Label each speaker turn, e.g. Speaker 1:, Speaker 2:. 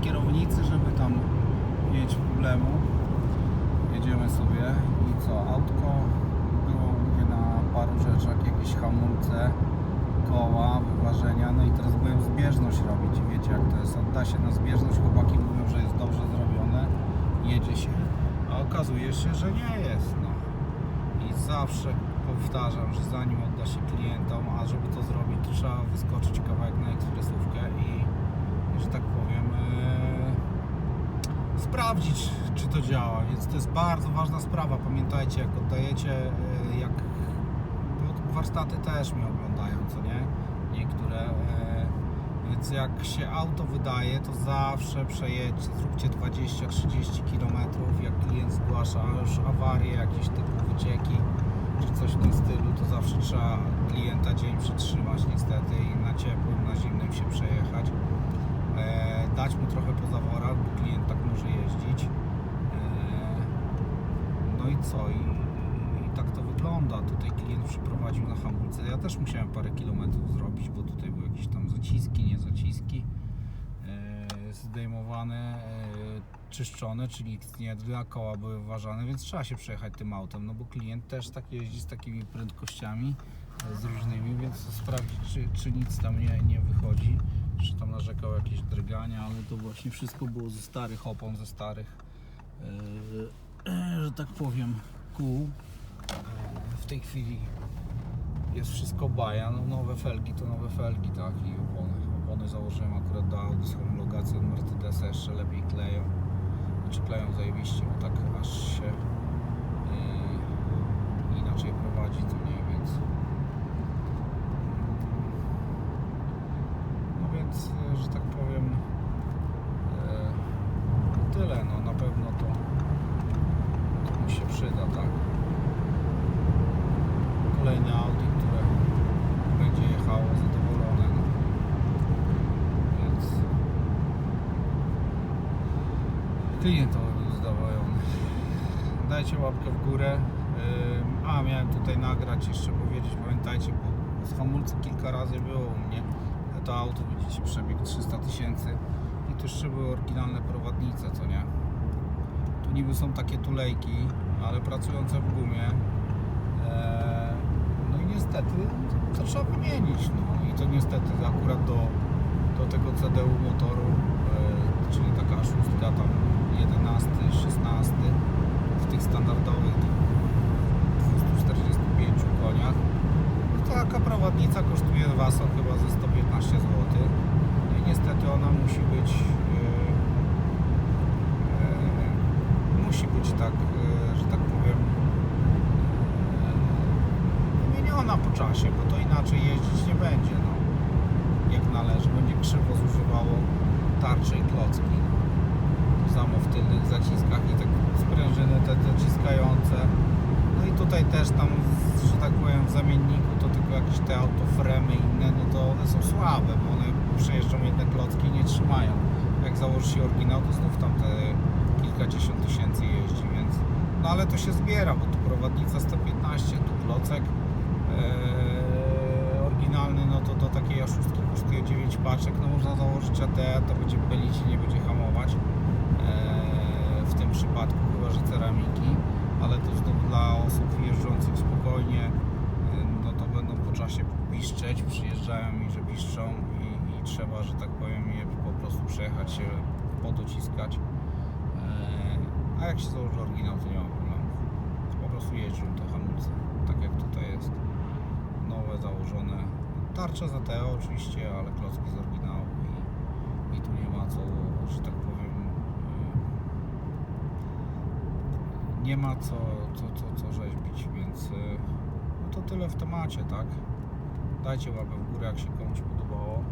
Speaker 1: kierownicy, żeby tam mieć problemu. Jedziemy sobie. I co, autko? Było mnie na paru rzeczach, jakieś hamulce, koła, wyważenia, no i teraz byłem zbieżność robić. Wiecie jak to jest, odda się na zbieżność, chłopaki mówią, że jest dobrze zrobione, jedzie się, a okazuje się, że nie jest, no. I zawsze powtarzam, że zanim odda się klientom, a żeby to zrobić, trzeba wyskoczyć kawałek na ekspresówkę i, że tak powiem, e, sprawdzić, czy to działa. Więc to jest bardzo ważna sprawa. Pamiętajcie, jak oddajecie, e, jak warsztaty też mnie oglądają, co nie? Niektóre. e, Więc jak się auto wydaje, to zawsze przejedźcie, zróbcie 20-30 km. Jak klient zgłasza już awarię, jakieś typu wycieki, czy coś w tym stylu, to zawsze trzeba klienta dzień przytrzymać niestety i na ciepłym, na zimnym się przejechać. Dać mu trochę po zaworach, bo klient tak może jeździć. E, no i co? I, I tak to wygląda. Tutaj klient przyprowadził na hamulce. Ja też musiałem parę kilometrów zrobić, bo tutaj były jakieś tam zaciski, nie zaciski. E, zdejmowane, e, czyszczone, czyli nie dla koła były ważane, więc trzeba się przejechać tym autem, no bo klient też tak jeździ z takimi prędkościami, z różnymi, więc sprawdzić, czy, czy nic tam nie, nie wychodzi, czy tam narzekał jakieś drgania, ale to właśnie wszystko było ze starych opon, ze starych, e, że tak powiem, kół. W tej chwili jest wszystko baja, no nowe felgi to nowe felgi, tak i opony. Opony założyłem akurat do Audi z homologacją Mercedesa, jeszcze lepiej kleją. Znaczy kleją zajebiście, bo tak aż się yy, inaczej prowadzi, to nie, więc no więc, e, że tak powiem e, tyle, no na pewno to, to mi się przyda, tak kolejne Audi, które będzie jechało zadowolone. No. Więc był zadowolony. Dajcie łapkę w górę. A, miałem tutaj nagrać, jeszcze powiedzieć, pamiętajcie, bo z hamulcy kilka razy było u mnie. To auto, widzicie, przebieg 300 tysięcy i tu jeszcze były oryginalne prowadnice, co nie? Tu niby są takie tulejki, ale pracujące w gumie. No i niestety to trzeba wymienić. No i to niestety akurat do, do tego CDU Prowadnica kosztuje Was chyba ze 115 zł. I niestety ona musi być e, musi być tak, e, że tak powiem wymieniona po czasie, bo to inaczej jeździć nie będzie. No. Jak należy, będzie krzywo zużywało tarcze i klocki. Samo w tylnych zaciskach i tak sprężyny te dociskające. No i tutaj też tam, że tak powiem, w zamienniku jakieś te autofremy inne, no to one są słabe, bo one przejeżdżą jedne klocki i nie trzymają. Jak założy się oryginał, to znów tam te kilkadziesiąt tysięcy jeździ, więc no ale to się zbiera, bo tu prowadnica 115, tu klocek Eee, oryginalny, no to do takiej A6 kosztuje 9 paczek, no można założyć AT, to będzie pelić i nie będzie hamować eee, w tym przypadku, chyba że ceramiki, ale to znów dla osób jeżdżących spokojnie, eee, no to będą po czasie piszczeć, przyjeżdżają i że piszczą i, i trzeba, że tak powiem, je po prostu przejechać się, podociskać. Eee, A jak się założy oryginał, to nie ma problemu. Po prostu jeżdżą te hamulce, tak jak tutaj jest. Nowe założone. Tarcze za Teo oczywiście, ale klocki z oryginału i, i tu nie ma co, że tak powiem, yy, nie ma co, co, co, co rzeźbić, więc yy, no to tyle w temacie, tak? Dajcie łapę w górę, jak się komuś podobało.